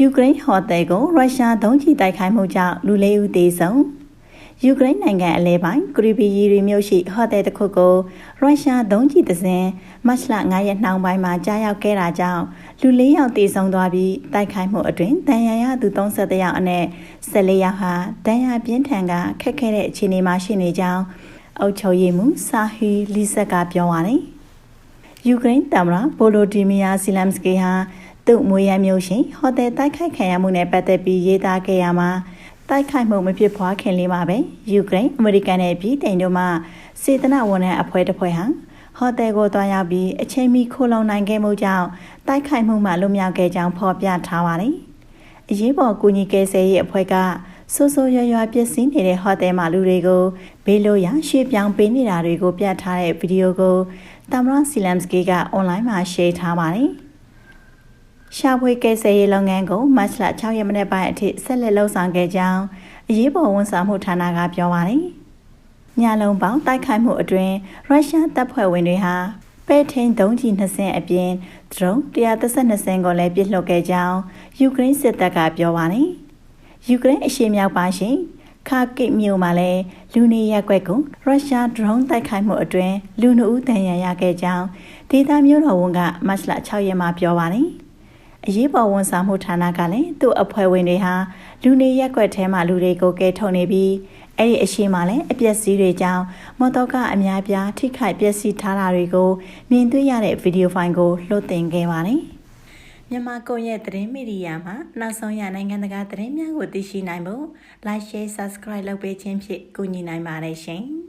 ယူကရိန်းဟိုတယ်ကိုရုရှားဒုံးကျည်တိုက်ခိုက်မှုကြောင့်လူလေးဦးသေဆုံးယူကရိန်းနိုင်ငံအလဲပိုင်းကရီဘီရီရီမြို့ရှိဟိုတယ်တစ်ခုကိုရုရှားဒုံးကျည်တစ်စင်းမတ်လ9ရက်နှောင်းပိုင်းမှာကြားရောက်ခဲ့တာကြောင့်လူ၄ယောက်သေဆုံးသွားပြီးတိုက်ခိုက်မှုအတွင်းတန်ရာရသူ33ယောက်အနက်14ယောက်ဟာတန်ရာပြင်းထန်ကခက်ခဲတဲ့အခြေအနေမှာရှိနေကြောင်းအုပ်ချုပ်ရေးမှူးဆာဟီလီဆက်ကပြောပါတယ်ယူကရိန်းသမ္မတဗိုလိုဒီမီယာဇီလမ်စကီဟာ သူ့မွေးရမျိုးရှိဟိုတယ်တိုက်ခိုက်ခံရမှုနဲ့ပတ်သက်ပြီးရေးသားခဲ့ရမှာတိုက်ခိုက်မှုမဖြစ်ပွားခင်လေးမှာပဲယူကရိန်းအမေရိကန်နဲ့ပြည်တိုင်တို့မှစေတနာဝန်ထမ်းအဖွဲ့တစ်ဖွဲ့ဟာဟိုတယ်ကိုတွားရောက်ပြီးအချိန်မီခိုးလုံနိုင်ခဲ့မှုကြောင့်တိုက်ခိုက်မှုမှလွတ်မြောက်ခဲ့ကြောင်းဖော်ပြထားပါတယ်။အရေးပေါ်ကူညီကယ်ဆယ်ရေးအဖွဲ့ကဆိုးဆိုးရွားရွားပျက်စီးနေတဲ့ဟိုတယ်မှာလူတွေကိုဘေးလို့ရရွှေ့ပြောင်းပေးနေတာတွေကိုပြထားတဲ့ဗီဒီယိုကိုတမရစီလမ်စကီကအွန်လိုင်းမှာ share ထားပါတယ်။ ရှာဖွေကယ်ဆယ်ရေးလုပ်ငန်းကိုမတ်လ6ရက်နေ့ပိုင်းအထိဆက်လက်လှုပ်ဆောင်ခဲ့ကြောင်းအရေးပေါ်ဝန်ဆောင်မှုဌာနကပြောပါတယ်။ညလုံးပေါင်းတိုက်ခိုက်မှုအတွင်းရုရှားတပ်ဖွဲ့ဝင်တွေဟာပဲထိန်သုံးကြီး20အပြင်ဒရုန်း132စင်းကိုလည်းပစ်လွှတ်ခဲ့ကြောင်းယူကရိန်းစစ်တပ်ကပြောပါတယ်။ယူကရိန်းအရှေ့မြောက်ပိုင်းရှိခါကိမြို့မှာလည်းလူနေရက်ွက်ကိုရုရှားဒရုန်းတိုက်ခိုက်မှုအတွင်းလူနှုတ်တန်ရာရခဲ့ကြောင်းဒေသမျိုးတော်ဝန်ကမတ်လ6ရက်မှာပြောပါတယ်။ အရေးပေါ်ဝန်ဆောင်မှုဌာနကလည်းသူ့အဖွဲ့ဝင်တွေဟာလူနေရက်ွက်ထဲမှာလူတွေကိုကဲထုတ်နေပြီးအဲ့ဒီအရှိမှလည်းအပျက်စီးတွေကြောင့်မော်တော်ကားအများပြားထိခိုက်ပျက်စီးထားတာတွေကိုမြင်တွေ့ရတဲ့ဗီဒီယိုဖိုင်ကိုလွှင့်တင်ခဲ့ပါတယ်။မြန်မာကွန်ရက်သတင်းမီဒီယာမှာနောက်ဆုံးရနိုင်ငံတကာသတင်းများကိုသိရှိနိုင်ဖို့ Like Share Subscribe လုပ်ပေးခြင်းဖြင့်ကူညီနိုင်ပါတယ်ရှင်။